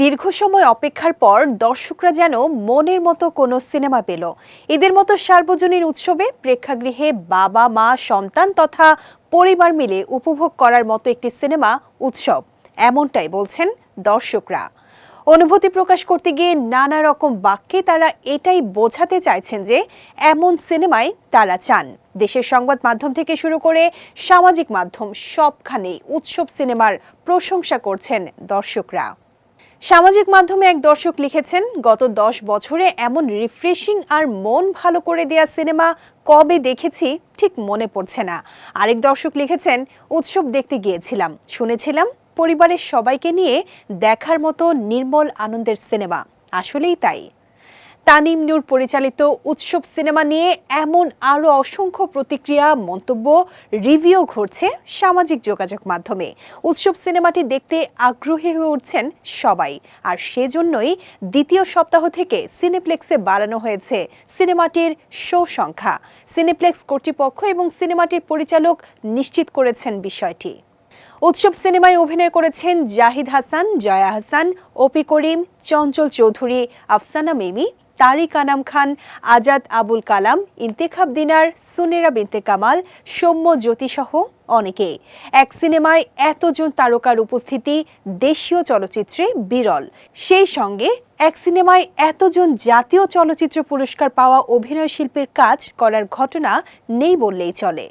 দীর্ঘ সময় অপেক্ষার পর দর্শকরা যেন মনের মতো কোনো সিনেমা পেল। ঈদের মতো সার্বজনীন উৎসবে প্রেক্ষাগৃহে বাবা, মা, সন্তান তথা পরিবার মিলে উপভোগ করার মতো একটি সিনেমা উৎসব। এমনটাই বলছেন দর্শকরা। অনুভূতি প্রকাশ করতে গিয়ে নানা রকম বাক্যে তারা এটাই বোঝাতে চাইছেন যে এমন সিনেমাই তারা চান। দেশের সংবাদ মাধ্যম থেকে শুরু করে সামাজিক মাধ্যম সবখানেই উৎসব সিনেমার প্রশংসা করছেন দর্শকরা। সামাজিক মাধ্যমে এক দর্শক লিখেছেন, গত দশ বছরে এমন রিফ্রেশিং আর মন ভালো করে দেয়া সিনেমা কবে দেখেছি ঠিক মনে পড়ছে না। আরেক দর্শক লিখেছেন, উৎসব দেখতে গিয়েছিলাম। শুনেছিলাম পরিবারের সবাইকে নিয়ে দেখার মতো নির্মল আনন্দের সিনেমা। আসলেই তাই। তানিম নূর পরিচালিত উৎসব সিনেমা নিয়ে এমন আরও অসংখ্য প্রতিক্রিয়া, মন্তব্য, রিভিউ ঘটছে সামাজিক যোগাযোগ মাধ্যমে। উৎসব সিনেমাটি দেখতে আগ্রহী হয়ে উঠছেন সবাই। আর সেজন্যই দ্বিতীয় সপ্তাহ থেকে সিনেপ্লেক্সে বাড়ানো হয়েছে সিনেমাটির শো সংখ্যা। সিনেপ্লেক্স কর্তৃপক্ষ এবং সিনেমাটির পরিচালক নিশ্চিত করেছেন বিষয়টি। উৎসব সিনেমায় অভিনয় করেছেন জাহিদ হাসান, জয়া হাসান ওপি করিম, চঞ্চল চৌধুরী, আফসানা মিমি তারিক আনাম খান, আজাদ আবুল কালাম, ইন্তেখাব দিনার সুনেরা বিনতে কামাল, সৌম্য জ্যোতিসহ অনেকে। এক সিনেমায় এতজন তারকার উপস্থিতি দেশীয় চলচ্চিত্রে বিরল। সেই সঙ্গে এক সিনেমায় এতজন জাতীয় চলচ্চিত্র পুরস্কার পাওয়া অভিনয় শিল্পীর কাজ করার ঘটনা নেই বললেই চলে।